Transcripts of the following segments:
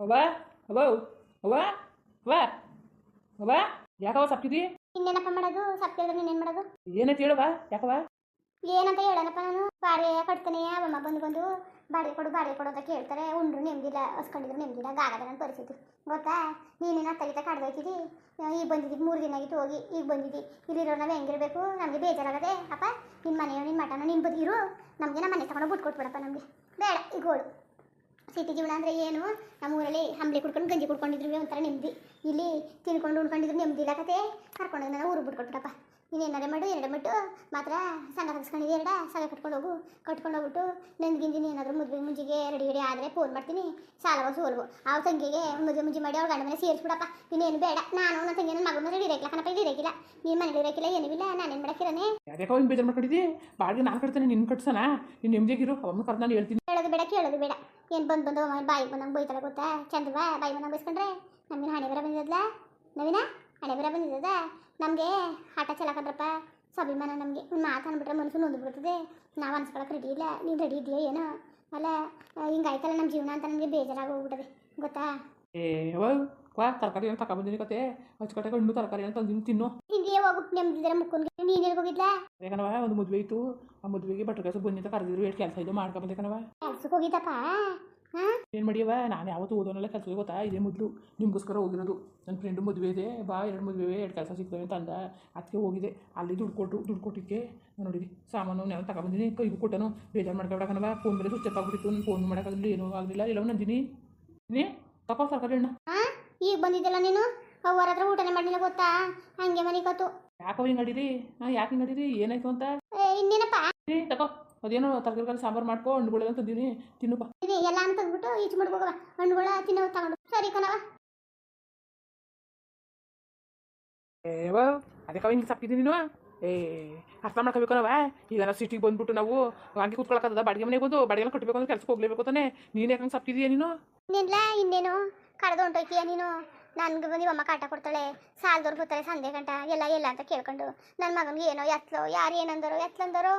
ಅವ್ವ ಅವ್ವ ಅವ್ವ ಅವ್ವ ಅವ್ವ ಯಾಕವ ಸಪ್ತಿದಿ ಇನ್ನೇನಪ್ಪ ಮಾಡೋದು? ಸಪ್ತಿದ್ರೆ ಇನ್ನೇನು ಮಾಡೋದು? ಏನಂತ ಹೇಳುವ ಯಾಕವ ಏನಂತ ಹೇಳೋಣಪ್ಪ ನಾನು. ಬಾಡಿಗೆ ಕಟ್ತಾನೆ ಅವಮ್ಮ ಬಂದು ಬಂದು ಬಾಡಿಗೆ ಕೊಡು ಬಾಡಿಗೆ ಕೊಡು ಅಂತ ಕೇಳ್ತಾರೆ. ಉಂಡ್ರು ನೆಮ್ಮದಿಲ್ಲ ಹೊಸ್ಕೊಂಡಿದ್ರು ನೆಮ್ಮದಿಲ್ಲ ಗಾಗದ ನನ್ನ ಪರಿಸ್ಥಿತಿ ಗೊತ್ತಾ? ನೀನೇನ ತಗಿತ ಕಡ್ದೋಯ್ತಿದಿ ಈಗ ಬಂದಿದ್ದೀವಿ ಮೂರು ದಿನ ಆಗಿತ್ತು ಹೋಗಿ ಈಗ ಬಂದಿದ್ದಿ. ಇಲ್ಲಿರೋ ನಾವು ಹೆಂಗಿರ್ಬೇಕು? ನಮಗೆ ಬೇಜಾರಾಗದೆ? ಅಪ್ಪ ನಿಮ್ಮ ಮನೆಯೋ ನಿಮ್ಮ ಮಠನೋ ನಿನ್ನ ಬದಿರು ನಮಗೆ ನಮ್ಮ ಮನೆ ತಗೊಂಡು ಬಿಟ್ಟು ಕೊಟ್ಬಿಡಪ್ಪ ನಮಗೆ. ಬೇಡ ಈಗ ಗೋಳು ಸಿಟಿ ಜೀವನ ಅಂದರೆ ಏನು? ನಮ್ಮ ಊರಲ್ಲಿ ಹಂಬಲಿ ಕುಡ್ಕೊಂಡು ಗಂಜಿ ಕುಡ್ಕೊಂಡಿದ್ರು ಒಂಥರ ನೆಮ್ಮದಿ. ಇಲ್ಲಿ ತಿನ್ಕೊಂಡು ಉಣ್ಕೊಂಡಿದ್ರು ನೆಮ್ಮದಿ ಇಲ್ಲ ಕತೆ ಕರ್ಕೊಂಡು ನಾನು ಊರು ಬಿಟ್ಕೊಟ್ಬಿಡಪ್ಪ. ಇನ್ನೇನಾರೆ ಮಾಡು ಎರಡು ಮಟ್ಟು. ಮಾತ್ರ ಸಂಘ ತಗ್ಸ್ಕೊಂಡಿದ್ದೆ ಎರಡ. ಸಂಘ ಕಟ್ಕೊಂಡು ಹೋಗು. ಕಟ್ಕೊಂಡು ಹೋಗ್ಬಿಟ್ಟು ನಂದಿಗಿಂದಿನ ಏನಾದರೂ ಮದುವೆ ಮುಂಜಿಗೆ ರೆಡಿ ರೆಡಿ ಆದರೆ ಫೋನ್ ಮಾಡ್ತೀನಿ. ಸಾಲವ ಸೋಲ್ವು ಆ ತಂಗಿಗೆ ಮದುವೆ ಮುಂಜಿ ಮಾಡಿ ಅವ್ರ ಗಂಡ ಮನೆ ಸೇರಿಸ್ಬಿಡಪ್ಪ. ಇನ್ನೇನು ಬೇಡ. ನಾನು ನನ್ನ ತಂಗಿ ನನ್ನ ಮಗನ ರೆಡಿ ಇರಕ್ಕಿಲ್ಲ ಕಣಪ್ಪ ಇದು ಇರಕಿಲ್ಲ ನೀನು ಮನೇಲಿ ಇರಕಿಲ್ಲ ಏನೂ ಇಲ್ಲ. ನಾನೇನು ಮಾಡಕ್ಕಿರನೇ? ಅದೇ ಹಿಂಗೆ ಬೇಜಾರು ಮಾಡ್ಕೊಂಡಿದ್ದಿ ಬಾಡಿಗೆ ನಾನು ಕಟ್ತೇನೆ ನಿನ್ನ ಕಟ್ಸಣ? ನೀನು ನೆಮ್ಮದಿಯಾಗಿರು ಅವನು ಕರ್ದು ನಾನು ಹೇಳ್ತೀನಿ. ಹೇಳೋದು ಬೇಡ ಕೇಳೋದು ಬೇಡ. ಏನು ಬಂದು ಬಂದು ಬಾಯಿ ಬಂದು ಬಂದಂಗೆ ಬೈತಾರೆ ಗೊತ್ತಾ? ಚಂದವ ಬಾಯಿ ಬಂದಂಗೆ ಬೈಸ್ಕೊಂಡ್ರೆ? ನಮಗೆ ಹಣೆ ಬರ ಬಂದಿದ್ದಲ್ಲ? ನವೀನ ಹಣೆ ಬರ ಬಂದಿದ್ದದ? ನಮಗೆ ಆಟ ಚಲಾಕಂದ್ರಪ್ಪ ಸ್ವಾಭಿಮಾನ ನಮಗೆ. ಒಂದು ಮಾತು ಅಂದ್ಬಿಟ್ರೆ ಮನಸ್ಸು ನೊಂದು ಬಿಡ್ತದೆ ನಾವು ಅನ್ಸ್ಕೊಳಕ್ಕೆ ರೆಡಿ ಇಲ್ಲ. ನೀವು ರೆಡಿ ಇದೆಯಾ ಏನೋ? ಅಲ್ಲ ಹಿಂಗಾಯ್ತಲ್ಲ ನಮ್ಮ ಜೀವನ ಅಂತ ನಮಗೆ ಬೇಜಾರಾಗಿ ಹೋಗ್ಬಿಟ್ಟದೆ. ಗೊತ್ತಾ? ಏ ಓ ವಾ ತರಕಾರಿ ಏನು ತಗೊಬಂದಿನಿ ಕತೆ. ಹಚ್ಕಟ್ಟೆ ಹಣ್ಣು ತರಕಾರಿ ಅಂತ ತಂದಿನ ತಿನ್ನು. ಹಿಂಗೆ ಹೋಗ್ಬಿಟ್ಟು ನೆಮ್ಮದಿದ್ರೆ ಮುಕ್ಕೊಂಡ್ಗೆ ನೀನು ಎಲ್ಲಿ ಹೋಗಿದ್ಲಾ? ಯಾಕನವ ಒಂದು ಮದುವೆ ಇತ್ತು ಆ ಮದುವೆಗೆ ಬಟ್ಟೆ ಕೆಲಸ ಬಂದಿದ್ದ ಕರೆದಿದ್ರು. ಎಷ್ಟು ಕೆಲಸ ಇದು ಮಾಡ್ಕೊಂಬಂದೆ ಕಣವ ಕೆಲ್ಸಕ್ಕೆ ಹೋಗಿದ್ದಪ್ಪ? ಏನು ಮಾಡಿಯವ? ನಾನು ಯಾವತ್ತೂ ಓದೋನಲ್ಲ ಕೆಲಸಕ್ಕೆ ಗೊತ್ತಾ? ಇದೇ ಮೊದಲು ನಿಮಗೋಸ್ಕರ ಹೋಗಿರೋದು ನನ್ನ ಫ್ರೆಂಡು ಮದುವೆ ಇದೆ. ಬಾ ಎರಡು ಮದುವೆ ಎರಡು ಕೆಲಸ ಸಿಗ್ತವೆ ಅಂತ ಅಂದ. ಅದಕ್ಕೆ ಹೋಗಿದೆ. ಅಲ್ಲಿ ದುಡ್ಡು ಕೊಟ್ಟು ದುಡ್ಡು ಕೊಟ್ಟಿಕ್ಕೆ ನೋಡಿರಿ ಸಾಮಾನು ನಾನು ತಗೊಂಬಂದಿನಿ ಕೈಗೂ ಕೊಟ್ಟನು. ಬೇಜಾರು ಮಾಡ್ಕೊಬೇಕನವ ಫೋನ್ ಮೇಲೆ ಸುಚ್ಚಪ್ಪ ಆಗ್ಬಿಟ್ಟಿತ್ತು. ನಾನು ಫೋನ್ ಮಾಡೋಕ್ಕಾಗಲಿ ಏನೂ ಆಗಲಿಲ್ಲ. ಎಲ್ಲವೂ ನಂದಿನಿ. ನೀ? ತಗೋ ಸರ್ಕಾರಿ ಅಣ್ಣ ಹಾಂ? ಈಗ ಬಂದಿದ್ದಲ್ಲ ನೀನು? ಅವ್ರ ಹತ್ರ ಊಟನೇ ಮಾಡಿಲ್ಲ ಗೊತ್ತಾ? ಹಂಗೆ ಮನೆ ಕತ್ತು ಯಾಕೋ ಹಿಂಗೆ ಅಡೀರಿ ಹಾಂ ಯಾಕೆ ಹಿಂಗೆ ಅಡೀರಿ ಏನಾಯ್ತು ಅಂತ? ಇನ್ನೇನಪ್ಪ? ತಗೋ ಅದೇನೋ ತರಕಾರಿ ಸಾಂಬಾರು ಮಾಡ್ಕೊ ಹಣ್ಣುಗಳು ತಂದೀನಿ ತಿನ್ನುಪ್ಪ ಎಲ್ಲ ಅಂತ ಅಂದ್ಬಿಟ್ಟು ಈಚೆ ಮಾಡ್ಕೋಗವ ಹಣ್ಣುಗಳ ತಿನ್ನೋ ತಗೊಂಡು ಸರಿ ಕಣವ ಏವ ಅದಕ್ಕೆ ಹಿಂಗೆ ಸಪ್ಪಿದ್ದೀನಿ ನೀನು. ಏ ಅರ್ಥ ಮಾಡ್ಕೋಬೇಕನವ ಈಗ ನಾವು ಸಿಟಿಗೆ ಬಂದ್ಬಿಟ್ಟು ನಾವು ಹಂಗೆ ಕೂತ್ಕೊಳಕ್ಕದ ಬಾಡಿಗೆ ಮನೆಗೆ ಬಂದು ಬಾಡಿಗೆ ಕಟ್ಟಬೇಕು ಅಂದ್ರೆ ಕೆಲಸಕ್ಕೆ ಹೋಗ್ಲೇಬೇಕು ತಾನೆ. ನೀನು ಯಾಕೆ ಹಂಗೆ ಸಪ್ಪಿದೀಯ ನೀನು? ಇನ್ನೇನು ಕಳೆದು ಹೊಂಟೋಯ್ತೀಯ ನೀನು? ನನ್ಗೆ ಬಂದು ಅಮ್ಮ ಕಾಟ ಕೊಡ್ತಾಳೆ, ಸಾಲದವ್ರು ಬರ್ತಾರೆ ಸಂಜೆ ಗಂಟ, ಎಲ್ಲ ಎಲ್ಲ ಅಂತ ಕೇಳ್ಕೊಂಡು. ನನ್ನ ಮಗನಿಗೆ ಏನೋ ಎತ್ಲೋ, ಯಾರು ಏನಂದರೋ, ಎತ್ಲಂದರೋ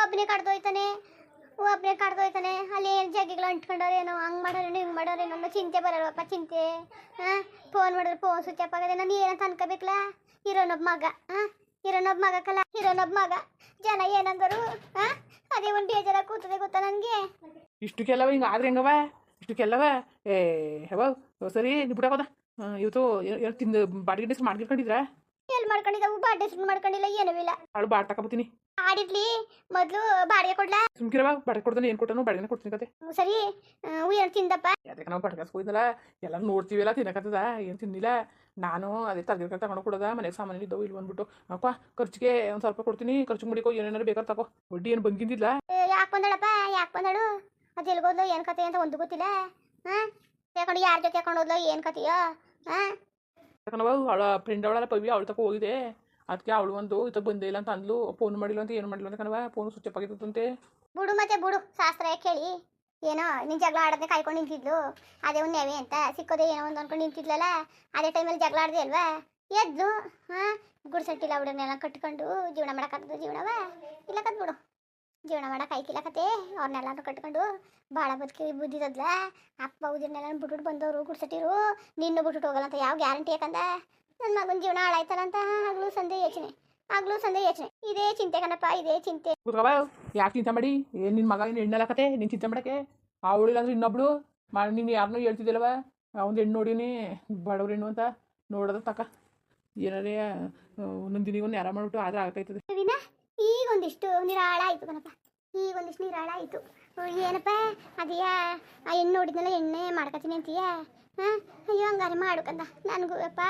ಒಬ್ಬನೇ ಕಡ್ದೋಯ್ತಾನೆ ಒಬ್ಬನೇ ಕಡ್ದೋಯ್ತಾನೆ. ಅಲ್ಲಿ ಏನು ಜಗ್ಗಿಗಳು ಅಂಟ್ಕೊಂಡವ್ರು ಏನೋ, ಹಂಗೆ ಮಾಡೋರೇನೋ ಹಿಂಗೆ ಮಾಡೋರೇನೋ ಅನ್ನೋ ಚಿಂತೆ ಬರಲ್ವಪ್ಪ ಚಿಂತೆ. ಹಾಂ ಫೋನ್ ಮಾಡಿದ್ರೆ ಫೋನ್ ಸ್ವಿಚ್ ಆಫ್ ಆಗದೆ, ನಾನು ಏನಂತ ಅನ್ಕೋಬೇಕಲ್ಲ ಇರೋನೊಬ್ಬ ಮಗ ಹಾಂ ಇರೋನೊಬ್ಬ ಮಗಕ್ಕಲ್ಲ ಇರೋನೊಬ್ಬ ಮಗ. ಜನ ಏನಂದರು ಹಾಂ ಅದೇ ಒಂದು ಬೇಜಾರಾಗಿ ಕೂತದೆ ಗೊತ್ತಾ ನನಗೆ? ಇಷ್ಟಕ್ಕೆಲ್ಲವ ಹಿಂಗೆ ಆದ್ರೆ ಹೆಂಗವ? ಇಷ್ಟಕ್ಕೆಲ್ಲವ? ಏ ಯಾವ ಸರಿ ಬಿಡಕೋದ ಇವತ್ತು ತಿಂದು ಬಾಡಿಗೆ ಡಿಸ್ ಮಾಡ್ಕೊಂಡಿದ್ರ ಎಲ್ಲಿ ಮಾಡ್ಕೊಂಡಿದ್ದಾವು ಬಾಡಿ ಶುರು ಮಾಡ್ಕೊಂಡಿಲ್ಲ ಏನೂ ಇಲ್ಲ. ಅವಳು ಬಾಡ್ ತಗೊಬತ್ತೀನಿ ಆಡಿರ್ಲಿ ಮೊದಲು ಬಾಡಿಗೆ ಕೊಡ್ಲಾ? ಸುಮ್ಕಿರವ ಬಾಡಿಗೆ ಕೊಡ್ತಾನೆ ಏನು ಕೊಟ್ಟನು? ಬಾಡಿಗೆನ ಕೊಡ್ತೀನಿ ಕತೆ. ಸರಿ. ಏನು ತಿಂದಪ್ಪ. ಅದಕ್ಕೆ ನಾವು ಬಾಡಿಗೆ ಹೋಯ್ದಲ್ಲ ಎಲ್ಲ ನೋಡ್ತೀವಲ್ಲ ತಿನ್ನಕತ್ತದ ಏನು ತಿನ್ನಿಲ್ಲ. ನಾನು ಅದೇ ತರಕಾರಿ ತಗೊಂಡು ಕೊಡೋದ ಮನೆಗೆ ಸಾಮಾನು ಇದ್ದವು ಇಲ್ಲಿ ಬಂದ್ಬಿಟ್ಟು. ಅಪ್ಪ ಖರ್ಚಿಗೆ ಒಂದು ಸ್ವಲ್ಪ ಕೊಡ್ತೀನಿ ಖರ್ಚು ಮುಡಿಕೋ ಏನೇನಾರು ಬೇಕಾದ್ರೆ ತಗೋ ಬಡ್ಡಿ ಏನು ಬಂದಿದ್ದಿಲ್ಲ. ಯಾಕೆ ಬಂದಳಪ್ಪ? ಯಾಕೆ ಬಂದಳು? ಅದು ಎಲ್ಗೋದ್ಲು ಏನು ಕತೆ ಅಂತ ಒಂದು ಗೊತ್ತಿಲ್ಲ. ಹಾಂ? ತಗೊಂಡು ಯಾರ ಜೊತೆ ತಗೊಂಡೋದ್ಲು ಏನು ಕತೆಯೋ? ಹಾಂ ಯಾಕಂದ್ರೆ ಅವಳ ಫ್ರೆಂಡ್ ಅವಳೆಲ್ಲ ಪವಿ ಅವಳ ತಕ ಹೋಗಿದೆ. ಅದಕ್ಕೆ ಅವಳು ಒಂದು ಇತ್ತ ಬಂದೇ ಇಲ್ಲ ಅಂತ ಅಂದ್ಲು. ಫೋನ್ ಮಾಡಿಲ್ಲ ಅಂತ ಏನು ಮಾಡಿಲ್ಲ ಅಂತ ಕಣವ ಫೋನ್ ಸ್ವಿಚ್ ಆಫ್ ಆಗಿತ್ತಂತೆ ಬಿಡು ಮತ್ತೆ ಬುಡು ಶಾಸ್ತ್ರ ಕೇಳಿ ಏನೋ ನೀನು ಜಗಳ ಆಡೋದನ್ನ ಕಾಯ್ಕೊಂಡು ನಿಂತಿದ್ಲು. ಅದೇ ಒಂದು ನೆವೆ ಅಂತ. ಸಿಕ್ಕೋದೆ ಏನೋ ಒಂದು ಅನ್ಕೊಂಡು ನಿಂತಿದ್ಲಲ್ಲ ಅದೇ ಟೈಮಲ್ಲಿ ಜಗಳ ಆಡ್ದೆ ಅಲ್ವಾ? ಎದ್ದು ಹಾಂ ಗುಡ್ಸಟ್ಟಿಲ್ಲ ಹುಡುಗನೆಲ್ಲ ಕಟ್ಕೊಂಡು ಜೀವನ ಮಾಡೋಕ್ಕಾಗ್ತದೆ ಜೀವನವ ಇಲ್ಲ ಬಿಡು ಜೀವನ ಮಾಡಕ್ಕೆ ಆಯ್ಕಿಲ್ಲ ಕತೆ. ಅವ್ರನ್ನೆಲ್ಲರೂ ಕಟ್ಕೊಂಡು ಭಾಳ ಬದುಕಿ ಬುದ್ಧಿದದ್ಲ ಅಪ್ಪ ಉದಿರ್ನೆಲ್ಲ ಬಿಟ್ಬಿಟ್ಟು ಬಂದವರು ಗುಡ್ಸಟ್ಟಿರು. ನಿನ್ನ ಬಿಟ್ಬಿಟ್ಟು ಹೋಗಲ್ಲ ಅಂತ ಯಾವ ಗ್ಯಾರಂಟಿ ಯಾಕಂದ? ನನ್ನ ಮಗನ ಜೀವನ ಹಾಳಾಯ್ತಲ್ಲ ಅಂತ ಆಗ್ಲೂ ಸಂದೆ ಯೋಚನೆ. ಆಗ್ಲೂ ಸಂದೆ ಯೋಚನೆ. ಇದೇ ಚಿಂತೆ ಕಣಪ್ಪ ಇದೇ ಚಿಂತೆ. ಯಾಕೆ ಚಿಂತೆ ಮಾಡಿ? ಏನು ನಿನ್ನ ಮಗ ಏನು ಹೆಣ್ಣಲ್ಲ ಕತೆ? ನೀನು ಚಿಂತೆ ಮಾಡಕ್ಕೆ? ಅವಳಿಲ್ಲ ಅಂದ್ರೆ ಇನ್ನೊಬ್ಳು? ಮಾಡಿ ನಿನ್ನ ಯಾರನ್ನೂ ಹೇಳ್ತಿದ್ದಿಲ್ಲವ? ಅವ್ನ ಹೆಣ್ಣು ನೋಡೀನಿ. ಬಡವ್ರ ಹೆಣ್ಣು ಅಂತ ನೋಡೋದ ತಕ. ಏನಾರೇ ನಂದಿನಿಗೊಂದು ಯಾರ ಮಾಡ್ಬಿಟ್ಟು ಆದ್ರೆ ಆಗ್ತೈತದೆ ಈಗ ಒಂದಿಷ್ಟು ನಿರಾಳ ಆಯಿತು ಕಣಪ್ಪ. ಈಗ ಒಂದಿಷ್ಟು ನಿರಾಳ ಆಯಿತು. ಏನಪ್ಪ? ಅದೆಯ, ಆ ಎಣ್ಣೆ ನೋಡಿದ್ನಲ್ಲ, ಎಣ್ಣೆ ಮಾಡ್ಕೊತೀನಿ ಅಂತೀಯ? ಹಾಂ? ಅಯ್ಯೋ, ಹಂಗಾರೆ ಮಾಡ್ಕಂದ ನನಗೂ ಅಪ್ಪ,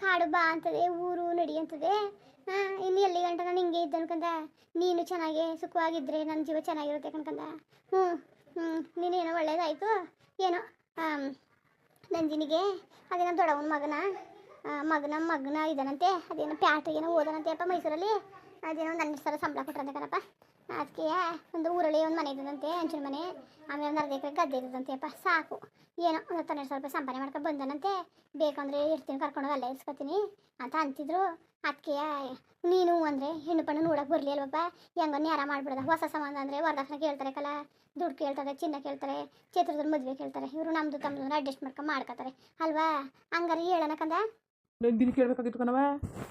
ಕಾಡು ಬಾ ಅಂತದೆ, ಊರು ನಡಿ ಅಂತದೆ. ಹಾಂ, ಇನ್ನು ಎಲ್ಲಿ ಗಂಟ ನಾನು ಹಿಂಗೆ ಇದ್ದ ಅನ್ಕಂದ ನೀನು ಚೆನ್ನಾಗಿ ಸುಖವಾಗಿದ್ದರೆ ನನ್ನ ಜೀವ ಚೆನ್ನಾಗಿರುತ್ತೆ ಕಣ್ಕಂದ ಹ್ಞೂ ಹ್ಞೂ ನೀನೇನೋ ಒಳ್ಳೇದಾಯಿತು. ಏನೋ ನಂಜಿನಿಗೆ ಅದೇ ನಮ್ಮ ದೊಡ್ಡವನ ಮಗನ ಮಗನ ಮಗನ ಇದಾನಂತೆ ಅದೇನೋ ಪ್ಯಾಟ್ರಿಗೇನೋ ಓದನಂತೆ ಅಪ್ಪ ಮೈಸೂರಲ್ಲಿ. ಅದೇನೋ ನನ್ನ ಸಲ ಸಂಬಳ ಕೊಟ್ಟರಂತೆ ಕಣಪ್ಪ. ಅದಕ್ಕೆ ಒಂದು ಊರಲ್ಲಿ ಒಂದು ಮನೆ ಇದ್ದಂತೆ ಹಂಚಿನ ಮನೆ. ಆಮೇಲೆ ಒಂದು ಅರ್ಧ ಎಕರೆ ಗದ್ದೆ ಇದ್ದಂತೆ ಅಪ್ಪ, ಸಾಕು. ಏನೋ ಒಂದು ಹತ್ತು ರೂಪಾಯಿ ಸಂಪಾದನೆ ಮಾಡ್ಕೊಂಡು ಬಂದನಂತೆ. ಬೇಕಂದ್ರೆ ಇರ್ತೀನಿ, ಕರ್ಕೊಂಡು ಅಲ್ಲೇ ಇಸ್ಕೊತೀನಿ ಅಂತ ಅಂತಿದ್ರು. ಅದಕ್ಕೆ ನೀನು ಅಂದರೆ ಹೆಣ್ಣು ಪಣ್ಣು ನೋಡೋಕೆ ಬರಲಿ ಅಲ್ವಪ್ಪ? ಹೆಂಗೋ ನ್ಯಾರ ಮಾಡಿಬಿಡೋದು. ಹೊಸ ಸಂಬಂಧ ಅಂದರೆ ವರದಕ್ಷಿಣೆ ಕೇಳ್ತಾರೆ ಕಲ. ದುಡ್ಡು ಕೇಳ್ತಾರೆ, ಚಿನ್ನ ಕೇಳ್ತಾರೆ ಚಿತ್ರದ ಮದುವೆ ಕೇಳ್ತಾರೆ. ಇವರು ನಮ್ಮದು ತಮ್ಮದು ಅಡ್ಜಸ್ಟ್ ಮಾಡ್ಕೊಂಡು ಮಾಡ್ಕೋತಾರೆ. ಅಲ್ವಾ? ಹಂಗಾರೆ ಹೇಳೋಣ ಕಂದ. ನಂದಿನಿ ಕೇಳಬೇಕಾಗಿತ್ತು ಕಣವ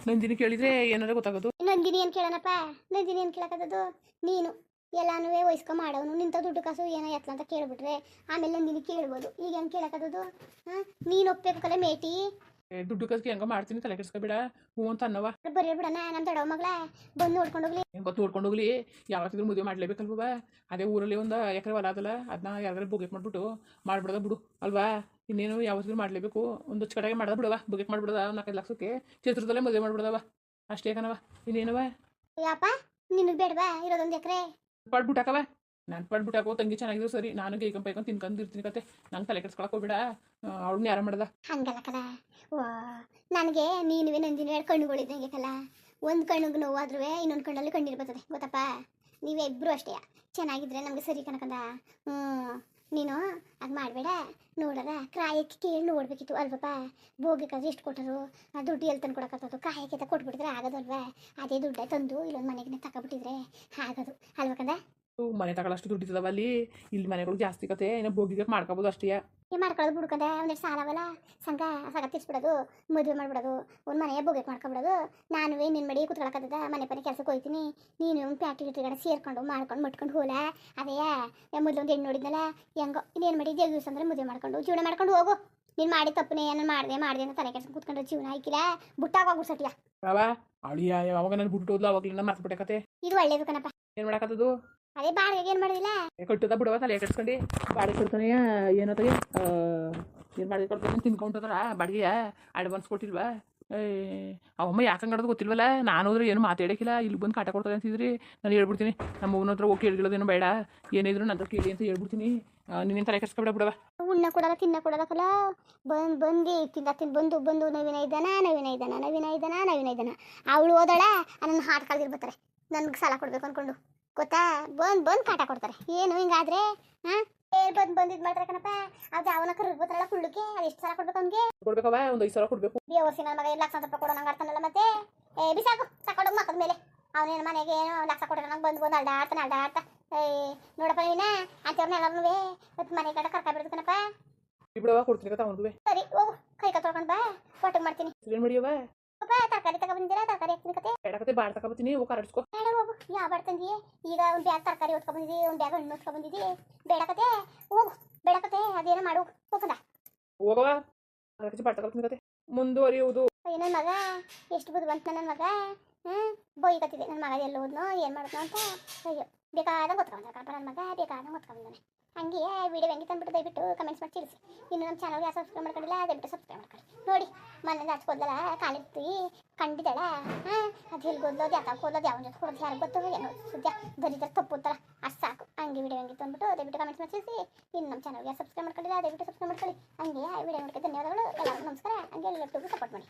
ನಂದಿನಿ ಕೇಳಿದ್ರೆ ಏನಾರ ಗೊತ್ತಾಗೋದು? ನಂದಿನಿ ಏನು ಕೇಳನಪ್ಪ ನಂದಿನಿ ಏನು ಕೇಳಕತ್ತದು? ನೀನು. ಎಲ್ಲಾನು ವಯಸ್ಕ ಮಾಡೋನು ನಿಂತ ದುಡ್ಡು ಕಾಸು ಏನೋ ಎತ್ಲ ಅಂತ ಕೇಳ್ಬಿಟ್ರೆ ಆಮೇಲೆ ನಂದಿನಿ ಕೇಳ್ಬೋದು. ಈಗ ಹೆಂಗೆ ಕೇಳಕತ್ತದು? ಹಾಂ? ನೀನು ಒಪ್ಬೇಕಲ್ಲ ಮೇಟಿ? ದುಡ್ಡು ಕಸ್ಗೆ ಹೆಂಗ ಮಾಡ್ತೀನಿ ತಲೆ ಕೆಡ್ಸ್ಕೊಬೇಡ ಹ್ಞೂ ಅಂತ ಅನ್ನವ ಬರೀ ಬಿಡಣ ನಮ್ಮ ದೊಡ್ಡ ಮಗಳ. ಬಂದು ನೋಡ್ಕೊಂಡು ಹೋಗ್ಲಿ. ನೋಡ್ಕೊಂಡೋಗ್ಲಿ ಗೊತ್ತು ನೋಡ್ಕೊಂಡು ಹೋಗ್ಲಿ. ಯಾವತ್ತಿದ್ರು ಮದುವೆ ಮಾಡ್ಲೇಬೇಕಲ್ವ ಅದೇ ಊರಲ್ಲಿ ಒಂದು ಎಕರೆ ಹೊಲ ಅದಲ್ಲ ಅದನ್ನ ಯಾರಾದ್ರೂ ಬೋಗಿಟ್ ಮಾಡ್ಬಿಟ್ಟು ಮಾಡ್ಬಿಡೋದ ಬಿಡು ಅಲ್ವಾ? ಇನ್ನೇನು ಯಾವತ್ತೂ ಮಾಡಲೇಬೇಕು. ಒಂದು ಕಡೆಗೆ ಮಾಡ್ದ ಬಿಡವ ಬುಗೆಟ್ ಮಾಡ್ಬಿಡೋದ ನಾಲ್ಕೈದು ಲಕ್ಷಕ್ಕೆ. ಚಿತ್ರದಲ್ಲೇ ಮದುವೆ ಮಾಡ್ಬಿಡ್ದವ ಅಷ್ಟೇ ಕಣವ ಇನ್ನೇನವ ಯಾಪ ನಿನಗೆ ಬೇಡವಾ? ಇರೋದೊಂದು ಎಕರೆ. ಪಡ್ಬಿಟ್ಟಾಕವ ನಾನು ಪಡ್ಬಿಟ್ಟಾಕೋ ತಂಗಿ ಚೆನ್ನಾಗಿದ್ರು ಸರಿ. ನಾನು ಕೈಕಂ ಪೈಕೊಂಡ್ ತಿನ್ಕೊಂಡು ಇರ್ತೀನಿ ಕತೆ. ನಂಗೆ ತಲೆ ಕೆಡ್ಸ್ಕೊಳಕ್ ಹೋಗ್ಬೇಡ. ಅವಳನ್ನ ಯಾರ ಮಾಡ್ದ? ಹಂಗಲ್ಲ ಕಲ ನನಗೆ ನೀನುವೆ ನಂದಿನ ಎರಡು ಕಣ್ಣುಗಳಿದ್ದಂಗೆ ಕಲ. ಒಂದು ಕಣ್ಣಿಗೆ ನೋವಾದ್ರೂ ಇನ್ನೊಂದು ಕಣ್ಣಲ್ಲಿ ಕಣ್ಣೀರು ಬರ್ತದೆ. ಗೊತ್ತಪ್ಪ? ನೀವೇ ಇಬ್ರು ಅಷ್ಟೇ. ಚೆನ್ನಾಗಿದ್ರೆ ನಮಗೆ ಸರಿ ಕಣಕಂದ ಹ್ಞೂ ನೀನು ಅದು ಮಾಡಬೇಡ. ನೋಡರ ಕ್ರಾಯಕ್ಕೆ ಕೇಳಿ ನೋಡ್ಬೇಕಿತ್ತು ಅಲ್ವಪ್ಪ. ಬೋಗಿಕಾದ್ರೆ ಎಷ್ಟು ಕೊಟ್ಟರು? ಆ ದುಡ್ಡು ಎಲ್ಲಿ ತಂದು ಕೊಡಕತ್ತದು ಕಾಯಕ್ಕೆ ಕೊಟ್ಬಿಟ್ಟಿದ್ರೆ ಆಗೋದಲ್ವಾ? ಅದೇ ದುಡ್ಡ ತಂದು ಇಲ್ಲೊಂದು ಮನೆಗೆ ತಗೊಬಿಟ್ಟಿದ್ರೆ ಆಗೋದು. ಅಲ್ವ ಕಂದ? ಮನೆ ತಗೊಳ್ಳಷ್ಟು ದುಡ್ಡಿದ್ದವ ಅಲ್ಲಿ? ಇಲ್ಲಿ ಮನೆಗಳು ಜಾಸ್ತಿ ಕತೆ. ಏನೋ ಬೋಗಿಗೆ ಮಾಡ್ಕೋಬೋದು ಅಷ್ಟೇ. ಈ ಮಾಡ್ಕೊಳ್ಳೋದು ಬಿಡ್ಕಂದ ಸಾಲ ಸಾಲವಲ್ಲ ಸಂಘ ಸಗ ತಿರ್ಸ್ಬಿಡೋದು ಮದುವೆ ಮಾಡ್ಬಿಡೋದು ಒಂದು ಮನೆಯ ಬೋಗೇಟ್ ಮಾಡ್ಕೊಬಿಡೋದು. ನಾನು ನಿನ್ನ ಮಡಿ ಕುತ್ಕೊಳಕತ್ತದ ಮನೆ ಪನೆ ಕೆಲಸಕ್ಕೆ ಹೋಗ್ತೀನಿ ನೀನು ಪ್ಯಾಟಿ ಗಿಟ್ಟಿಗಡೆ ಸೇರ್ಕೊಂಡು ಮಾಡ್ಕೊಂಡು ಮುಟ್ಕೊಂಡು ಹೋಲ. ಅದೇ ಮೊದಲು ಒಂದು ಹೆಣ್ಣು ನೋಡಿದ್ನಲ್ಲ ಹೆಂಗೋ ಇನ್ನೇನು ಮಾಡಿ ದೇವ್ ದಿವಸ ಅಂದ್ರೆ ಮದುವೆ ಮಾಡ್ಕೊಂಡು ಜೀವನ ಮಾಡ್ಕೊಂಡು ಹೋಗು. ನೀನು ಮಾಡಿ ತಪ್ಪನೇ ಏನೋ ಮಾಡಿದೆ ಮಾಡಿದೆ ಅಂತ ತಲೆ ಕೆಲಸ ಕುತ್ಕೊಂಡು ಜೀವನ ಆಯ್ಕಿಲ್ಲ. ಬುಟ್ಟಾಗೋಗ್ಬಿಡು ಸಟಿಯ ಅವ ಅವಳಿಯ ಯಾವಾಗ ನಾನು ಬುಟ್ಟು ಹೋದ್ಲ ಅವಾಗಲಿಂದ ಮರ್ತ್ಬಿಟ್ಟೆ ಕತೆ. ಇದು ಒಳ್ಳೇದು ಕಣಪ್ಪ. ಏನು ಮಾಡಕತ್ತದು? ಅದೇ ಬಾಡಿಗೆ ಏನು ಮಾಡಿದಿಲ್ಲ? ಕೊಟ್ಟದ ಬಿಡವ ತಲೆ ಕೆಡ್ಸ್ಕೊಂಡು. ಬಾಡಿಗೆ ಕೊಡ್ತಾನೆ ಏನತ್ತಾಗೆ ಏನು ಬಾಡಿಗೆ ಕೊಡ್ತಾನೆ ತಿನ್ಕೊಂತದಾರ ಬಾಡಿಗೆಯ ಅಡ್ವಾನ್ಸ್ ಕೊಟ್ಟಿಲ್ವಾ? ಅವಮ್ಮ ಯಾಕಂಗಡೋದು ಗೊತ್ತಿಲ್ವಲ್ಲ? ನಾನು ಹೋದ್ರೆ ಏನು ಮಾತಾಡಕ್ಕಿಲ್ಲ ಇಲ್ಲಿ ಬಂದು ಕಾಟ ಕೊಡ್ತಾರೆ ಅಂತಿದ್ರಿ ನಾನು ಹೇಳ್ಬಿಡ್ತೀನಿ. ನಮ್ಮ ಊನ ಹತ್ರ ಹೋಗಿ ಕೇಳಿರೋದೇನು ಬೇಡ. ಏನಿದ್ರು ನನ್ನ ಹತ್ರ ಕೇಳಿ ಅಂತ ಹೇಳ್ಬಿಡ್ತೀನಿ. ನಿನ್ನ ತಲೆ ಕೆಡ್ಸ್ಕೊಬೇಡ ಬಿಡವ. ಉಣ್ಣ ಕೊಡಲ್ಲ ತಿನ್ನ ಕೊಡಲ್ಲಕಲ್ಲ ಬಂದು ಬಂದು ತಿಂದ ತಿಂದು ಬಂದು ಬಂದು ನವೀನ ಇದ್ದಾನ ನವೀನ ಇದ್ದಾನ ನವೀನ ಇದ್ದಾನ ನವೀನ ಇದ್ದಾನ. ಅವಳು ಓದಳ ನನ್ನ ಹಾಟ್ ಕಳೆದಿರ್ಬತ್ತಾರೆ ನನ್ಗೆ ಸಾಲ ಕೊಡ್ಬೇಕು ಅನ್ಕೊಂಡು. ಗೊತ್ತಾ? ಬಂದು ಬಂದು ಕಾಟ ಕೊಡ್ತಾರೆ. ಏನು ಹಿಂಗಾದ್ರೆ? ಹಾಂ? ಏ ಬಂದು ಬಂದಿದ್ ಇದು ಮಾಡ್ತಾರೆ ಕಣಪ್ಪ. ಅದು ಯಾವನ ಕರ್ಬಿಡ್ತಾರಲ್ಲ ಕುಳ್ಳಕ್ಕೆ ಅದು ಎಷ್ಟು ಸಲ ಕೊಡ್ಬೇಕು ಅವ್ನಿಗೆ? ಕೊಡ್ಬೇಕವ ಒಂದು ಐದು ಸಲ ಕೊಡಬೇಕು. ಬೇವರ್ಸಿ ನನ್ನ ಮಗ ಎರಡು ಲಕ್ಷ ರೂಪಾಯಿ ಕೊಡೋ ನಂಗೆ ಆಡ್ತಾನಲ್ಲ ಮತ್ತೆ. ಏ ಬಿಸಾಕು ತಗೊಂಡೋಗಿ ಮಕ್ಕದ ಮೇಲೆ. ಅವನೇನು ಮನೆಗೆ ಏನೋ ಲಕ್ಷ ಕೊಟ್ಟರೆ ನಂಗೆ ಬಂದು ಬಂದು ಅಲ್ಡಾಡ್ತಾನೆ ಅಲ್ಡಾಡ್ತಾ ಏ ನೋಡಪ್ಪ ನೀನ? ಅಂತವ್ರನ್ನ ಎಲ್ಲರೂ ಮತ್ತೆ ಮನೆ ಕಡೆ ಕರ್ಕೊಂಡ್ಬಿಡ್ತು ಕಣಪ್ಪ. ಬಿಡವ ಕೊಡ್ತೀನಿ ಕತ್ತ ಅವನಿಗೆ ಸರಿ ಹೋಗು. ಕೈ ಕೈ ತೊಳ್ಕೊಂಡು ಬಾ. ಫೋಟೋ ಮಾಡ್ತೀನಿ. ಏನ್ ಮಾಡಿಯವ ತರಕಾರಿ ತಗೊಬಂದಿರಾ ತರಕಾರಿ ಹಾಕ್ತೀನಿ ಕತೆ. ಎಡಕತೆ ಬಾಡ್ ತಗೊಬತ್ತೀನಿ ಹೋಗಿ ಕರಡಿಸ್ಕೊ ಬೇಡ ಹೋಗು ಯಾವ ಬಾಡ್ ಈಗ ಒಂದು ಬ್ಯಾಗ್ ತರಕಾರಿ ಹೊತ್ಕೊಂಡ್ಬಂದಿದ್ದಿ ಒಂದು ಬ್ಯಾಗ್ ಹಣ್ಣು ಹೊತ್ಕೊಂಡ್ಬಂದಿದ್ದಿ ಬೇಡ ಕತೆ ಹೋಗು ಬೇಡ ಕತೆ ಅದೇನೋ ಮಾಡು. ಹೋಗದ ಹೋಗವ ಕತೆ. ಮುಂದುವರಿಯುವುದು. ನನ್ನ ಮಗ ಎಷ್ಟು ಬುದ್ಧಿವಂತ ನನ್ನ ಮಗ. ಹ್ಞೂ ಬೈಕತ್ತಿದೆ ನನ್ನ ಮಗ ಎಲ್ಲ ಹೋದ್ನೋ ಏನು ಮಾಡಿದ್ನೋ ಅಂತ. ಅಯ್ಯೋ ಬೇಕಾದಂಗೆ ಹೊತ್ಕೊಂಡ ನನ್ನ ಮಗ ಬೇಕಾದಂಗೆ ಹೊತ್ಕೊಂಡಾನೆ ಹಂಗೆ ವಿಡಿಯೋ ಹೆಂಗೆ ತಂದ್ಬಿಟ್ಟು ದಯವಿಟ್ಟು ಕಮೆಂಟ್ಸ್ ಮಾಡಿ ತಿಳಿಸಿ. ಇನ್ನು ನಮ್ಮ ಚಾನಲ್ಗೆ ಸಬ್ಸ್ಕ್ರೈಬ್ ಮಾಡ್ಕೊಂಡಿಲ್ಲ, ದಯವಿಟ್ಟು ಸಬ್ಸ್ಕ್ರೈಬ್ ಮಾಡ್ಕೊಳ್ಳಿ. ನೋಡಿ ಮನೇಲಿ ಹಚ್ಕೋದಲ್ಲ ಕಾಲಿರ್ತಿ ಕಂಡಿದ್ದಾಳ. ಹಾಂ, ಅದು ಎಲ್ಲಿ ಗೊತ್ತೋದು ಯಾಕೆ ಹೋದೋದು ಯಾವ ಜೊತೆ ಕೊಡೋದು ಯಾರು ಗೊತ್ತು? ಏನೋ ಸುದ್ಯ ತಪ್ಪು ತರ ಅಷ್ಟು ಸಾಕು. ಹಂಗೆ ವಿಡಿಯೋ ಹೆಂಗೆ ತಂದ್ಬಿಟ್ಟು ದಯವಿಟ್ಟು ಕಮೆಂಟ್ಸ್ ಮಾಡಿ ತಿಳಿಸಿ. ಇನ್ನು ನಮ್ಮ ಚಾನಲ್ಗೆ ಸಬ್ಸ್ಕ್ರೈಬ್ ಮಾಡ್ಕೊಂಡಿಲ್ಲ, ದಯವಿಟ್ಟು ಸಬ್ಸ್ಕ್ರೈಬ್ ಮಾಡ್ಕೊಳ್ಳಿ. ಹಂಗೆ ವಿಡಿಯೋ ನೋಡಕ್ಕೆ ಧನ್ಯವಾದಗಳು. ಎಲ್ಲರಿಗೂ ನಮಸ್ಕಾರ. ಹಂಗೆ ಯೂಟ್ಯೂಬ್ಗೆ ಸಪೋರ್ಟ್ ಮಾಡಿ.